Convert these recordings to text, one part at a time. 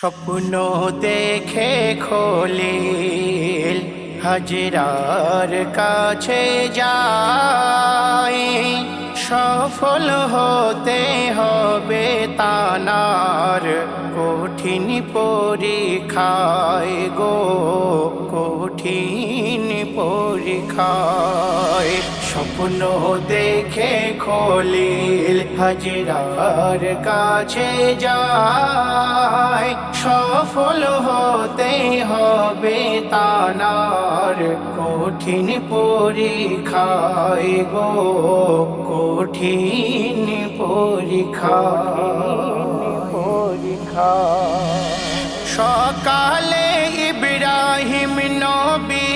স্বপ্ন দেখে খলিল হাজরার কাছে যায় সফল হতে হবে তানার কঠিন পরীক্ষায় গো, কঠিন পরীক্ষায়। স্বপ্ন দেখে খলিল হাজরার কাছে যায় সফল হতে হবে তানার কঠিন পরীক্ষায় গো, কঠিন পরীক্ষা পরীক্ষা সকালে ইব্রাহিম নবী,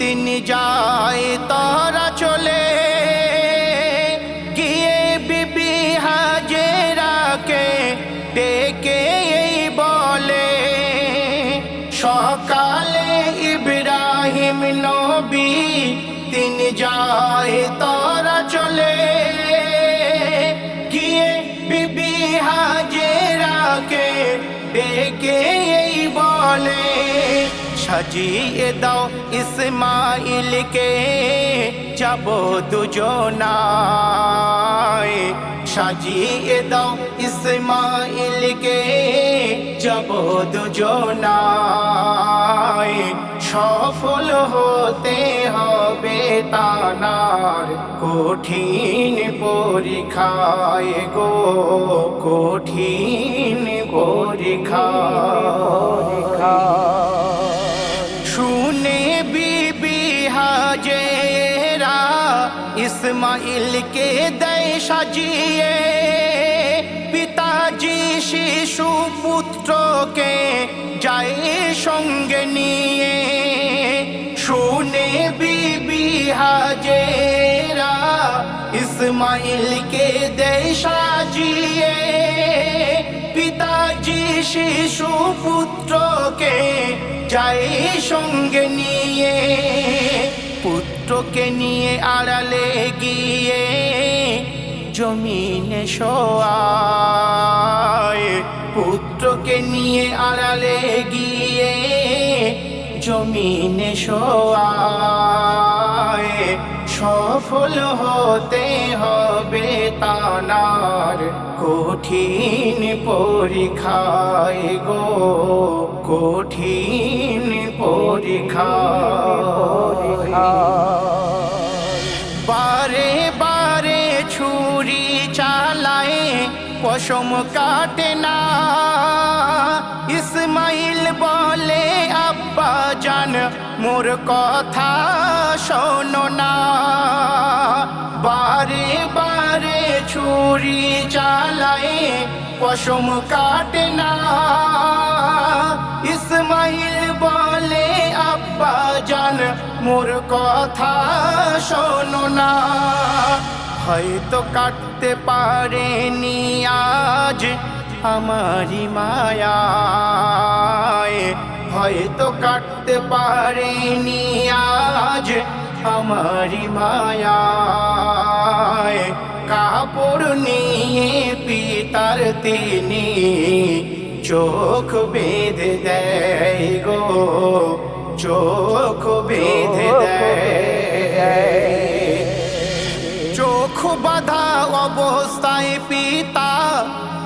তিনি যায় তারা যায়, তারা চলে। গিয়ে বিবি হাজেরাকে ডেকে এই বলে, সাজিয়ে দাও ইসমাইলকে, যাব দুজনায়। সাজিয়ে দাও ইসমাইলকে, যাব দুজনায়। সফল হতে হবে তানার কঠিন পরীক্ষায় গো, কঠিন পরীক্ষা শুনে বিবি হাজেরা ইসমাইলকে দেয় সাজিয়ে, পিতাজি শিশু পুত্রকে যায় সঙ্গে নিয়ে। হাজেরা ইসমাইলকে দেয় সাজিয়ে পিতাজি শিশু পুত্রকে যায় সঙ্গে নিয়ে পুত্রকে নিয়ে আড়ালে গিয়ে জমিনে শোয়ায় পুত্রকে নিয়ে আড়ালে গিয়ে জমিনে শোয়ায় সফল হতে হবে তানার কঠিন পরীক্ষায় গো, কঠিন পরীক্ষা বারে বারে ছুরি চালায়, পশম কাটে মোর কথা শোনো না। বারে বারে ছুরি চালায়, পশম কাটে না। ইসমাইল বলে, আব্বা জান, মোর কথা শোনো না। হয়তো কাটতে পারেনি আজ আমারি মায়ায়। হয়তো কাটতে পারেনি আজ আমারি মায়ায়। কাপড় নিয়ে পিতার তিনি চোখ বেঁধে দেয় গো চোখ বেঁধে দেয়। চোখ বাঁধা অবস্থায় পিতা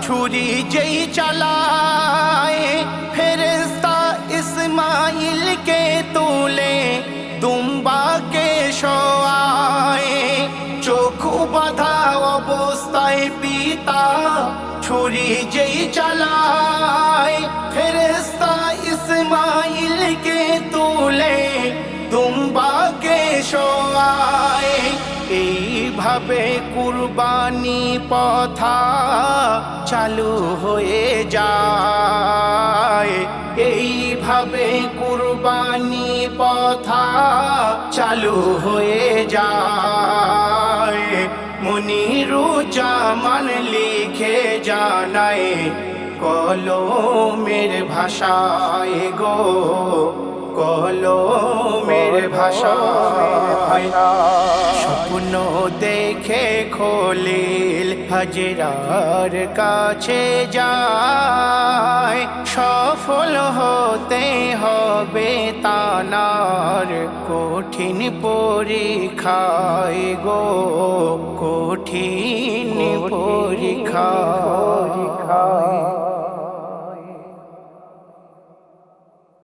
ছুরি যেই চালায় ফেরেস্তা ইসমাইলকে তুলে দুম্বাকে শোয়ায়। চোখু বাধা অবস্থায় পিতা ছুরি যেই চালায়। এইভাবে কুরবানি পথা চালু হয়ে যায়। এইভাবে কুরবানি পথা চালু হয়ে যায়। মনিরুজ্জামান লিখে জানায়, কলমের ভাষায় গো, কলমের ভাষায় স্বপ্ন দেখে খলিল হাজরার কাছে যায়। সফল হতে হবে তানার কঠিন পরীক্ষায় গো কঠিন পরীক্ষা